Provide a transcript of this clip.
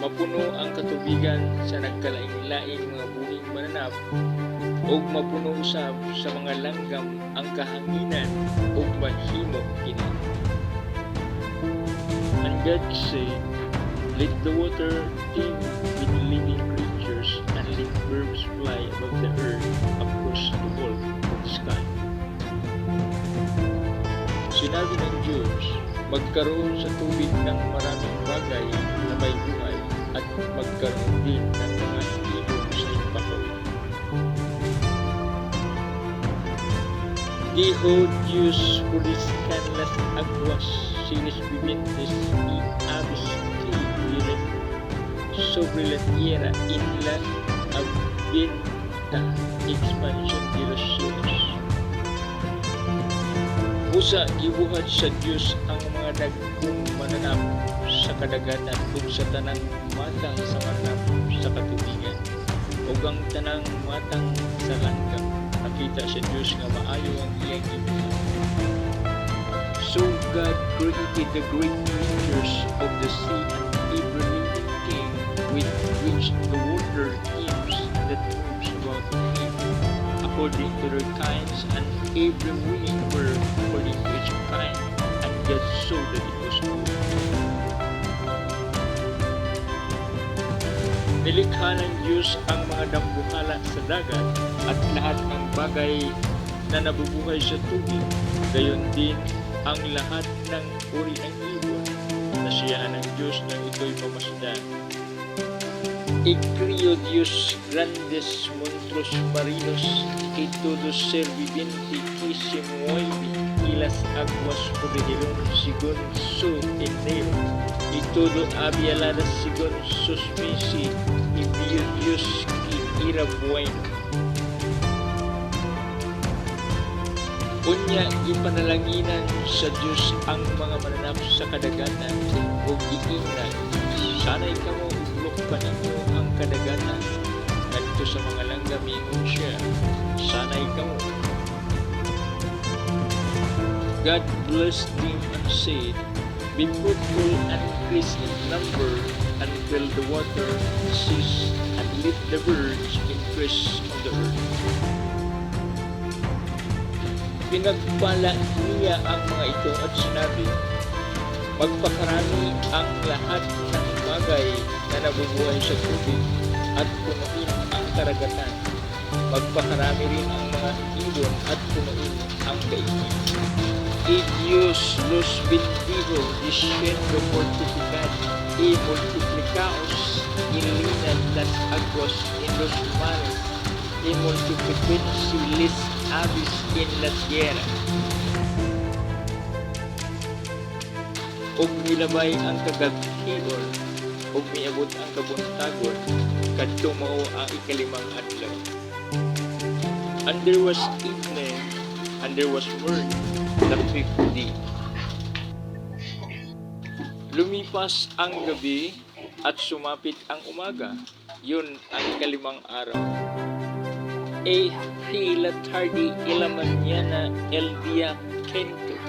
mapuno ang katubigan sa nagkalaing-laing mga buhing mananap ug mapuno usab sa mga langgam ang kahanginan ug mahimo kini. And God said, Let the water teem with living creatures and let birds fly above the earth across the whole of the sky. Sinabi ng Diyos, magkaroon sa tubig ng maraming bagay na may buhay at magkaroon din ng mga ibon sa ibabaw. Dijo Dios puliskan las aguas sin los vivientes y aves que viven sobre la tierra en la abierta expansión de los cielos. Busa gibuhat sa Dios mga dagkong mananap sa kadagatan ug sa tanang matang sa mananap sa katubigan ug ang tanang matang sa langgam. Nakita sa Dios nga maayo ang iyang gibuhat. So God created the great creatures of the sea and every living thing with which the water teems that moves about him according to their kinds, and every winged bird according to its kind, God saw that it was. Nilikha ng Diyos ang mga dambuhala sa dagat at lahat ng bagay na nabubuhay sa tubig, gayon din ang lahat ng uri ng ibon na siya ng Diyos na ito'y mamasdan. Y crió Dios grandes monstruos marinos y todo ser viviente que se mueve y las aguas corrieron según su enero y todo ave alada según su especie y vio. Unya ipanalanginan sa Diyos ang mga mananap sa kadagatan ug giingnan sanay kamo pa ninyo God blessed them and said Be fruitful and increase in number and fill the water cease and let the birds increase on the earth Pinagpala niya ang mga ito at sinabi, Magpakarami ang lahat ng bagay na nabubuhay sa tubig at punuin ang karagatan. Magpakarami rin ang mga ibon at punuin ang daigdig. Y Dios los bendijo diciendo fortificad y multiplicaos y llenad las aguas en los mares y multipliquense les aves en la tierra. ug milabay ang kagaghilon ug miabot ang kabuntagon kadto mao ang ikalimang adlaw. And there was evening and there was morning the fifth day. Lumipas ang gabi at sumapit ang umaga. Yun ang ikalimang araw. E fila tardi y la mañana el día quinto.